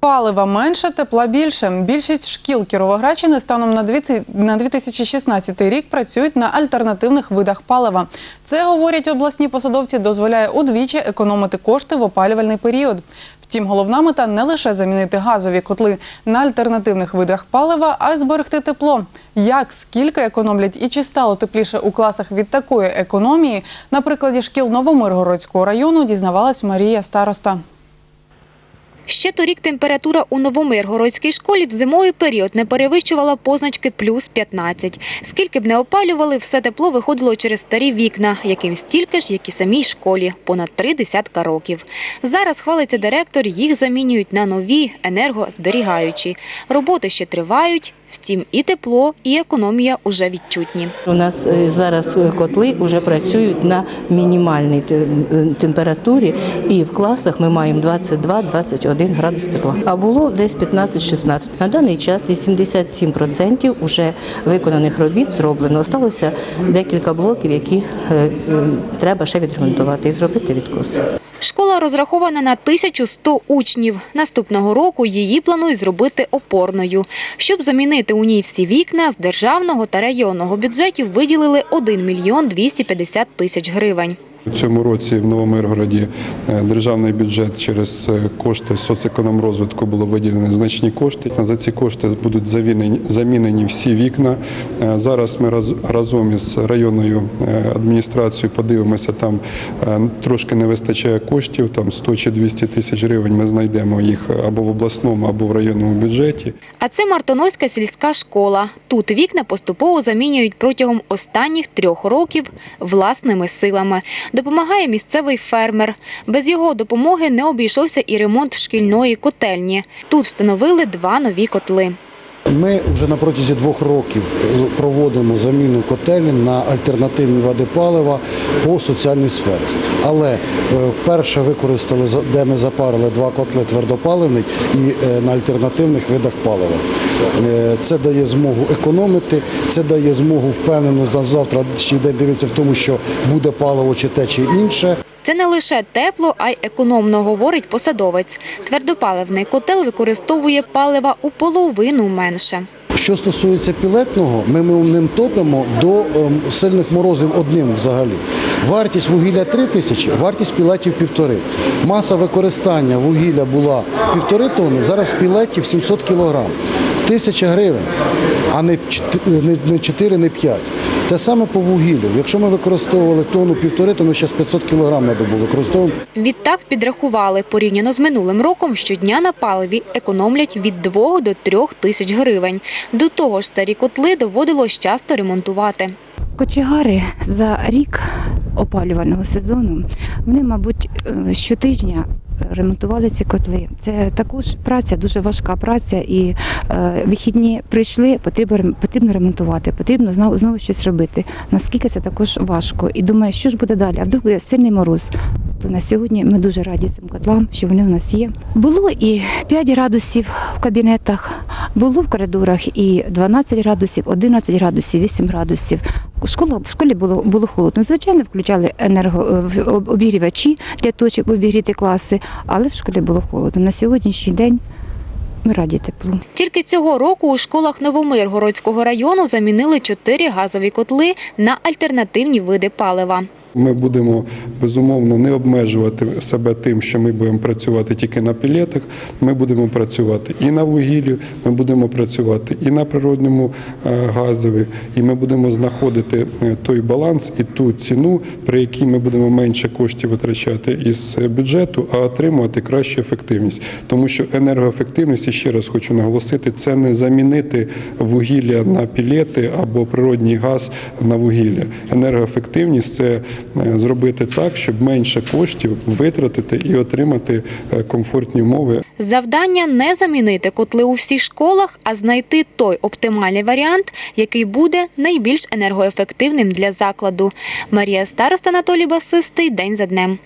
Палива менше, тепла більше. Більшість шкіл Кіровоградщини станом на 2000 на 2016 рік працюють на альтернативних видах палива. Це, говорять обласні посадовці, дозволяє удвічі економити кошти в опалювальний період. Втім, головна мета не лише замінити газові котли на альтернативних видах палива, а й зберегти тепло. Як, скільки економлять і чи стало тепліше у класах від такої економії, на прикладі шкіл Новомиргородського району дізнавалась Марія Староста. Ще торік температура у Новомиргородській школі в зимовий період не перевищувала позначки плюс 15. Скільки б не опалювали, все тепло виходило через старі вікна, яким стільки ж, як і самій школі, понад три десятка років. Зараз, хвалиться директор, їх замінюють на нові, енергозберігаючі. Роботи ще тривають, втім і тепло, і економія уже відчутні. У нас е, зараз котли вже працюють на мінімальній е, температурі, і в класах ми маємо 22-21 градус тепла. А було десь 15-16. На даний час 87% вже виконаних робіт зроблено. Осталося декілька блоків, які е, е, треба ще відремонтувати і зробити відкоси. Школа розрахована на 1100 учнів. Наступного року її планують зробити опорною. Щоб замінити у ній всі вікна, з державного та районного бюджетів виділили 1 мільйон 250 тисяч гривень. У цьому році в Новомиргороді е, державний бюджет через е, кошти соцекономрозвитку було виділені значні кошти. За ці кошти будуть замінені всі вікна. Е, Зараз ми раз- разом із районною адміністрацією подивимося, там трошки не вистачає коштів, там 100 чи 200 тисяч гривень. Ми знайдемо їх або в обласному, або в районному бюджеті. А це Мартонойська сільська школа. Тут вікна поступово замінюють протягом останніх трьох років власними силами. Допомагає місцевий фермер. Без його допомоги не обійшовся і ремонт шкільної котельні. Тут встановили два нові котли. Ми вже на протязі двох років проводимо заміну котелень на альтернативні види палива по соціальній сфері. Але е, вперше використали, де ми запарили два котли твердопаливний і е, на альтернативних видах палива. Е, Це дає змогу економити, це дає змогу впевнено на завтрашній день дивитися в тому, що буде паливо чи те, чи інше. Це не лише тепло, а й економно, говорить посадовець. Твердопаливний котел використовує палива у половину менше. Що стосується пілетного, ми ним топимо до ем, сильних морозів одним взагалі. Вартість вугілля 3 тисячі, вартість пілетів півтори. Маса використання вугілля була півтори тонни, зараз пілетів 700 кілограм. Тисяча гривень, а не чт- не- не 4, не 5. Те саме по вугіллю. Якщо ми використовували тонну півтори, то ми зараз 500 кілограм на добу використовуємо. Відтак підрахували, порівняно з минулим роком, щодня на паливі економлять від 2 до 3 тисяч гривень. До того ж, старі котли доводилось часто ремонтувати. Кочегари за рік опалювального сезону вони, мабуть, е, щотижня ремонтували ці котли. Це також праця, дуже важка праця, і е, вихідні прийшли, потрібно, потрібно ремонтувати, потрібно знову, знову щось робити. Наскільки це також важко. І думаю, що ж буде далі? А вдруг буде сильний мороз. То на сьогодні ми дуже раді цим котлам, що вони в нас є. Було і 5 градусів в кабінетах, було в коридорах і 12 градусів, 11 градусів, 8 градусів. Школа, в школі було, було холодно. Звичайно, включали енерго, е, обігрівачі для того, щоб обігріти класи, але в школі було холодно. На сьогоднішній день ми раді теплу. Тільки цього року у школах Новомиргородського району замінили чотири газові котли на альтернативні види палива. Ми будемо безумовно не обмежувати себе тим, що ми будемо працювати тільки на пілетах. Ми будемо працювати і на вугіллі, ми будемо працювати і на природньому е, газові, і ми будемо знаходити е, той баланс і ту ціну, при якій ми будемо менше коштів витрачати із бюджету, а отримувати кращу ефективність. Тому що енергоефективність, і ще раз хочу наголосити, це не замінити вугілля на пілети або природній газ на вугілля. Енергоефективність це зробити так, щоб менше коштів витратити і отримати е, комфортні умови Завдання не замінити котли у всіх школах, а знайти той оптимальний варіант, який буде найбільш енергоефективним для закладу. Марія Староста Анатолій Басистий день за днем.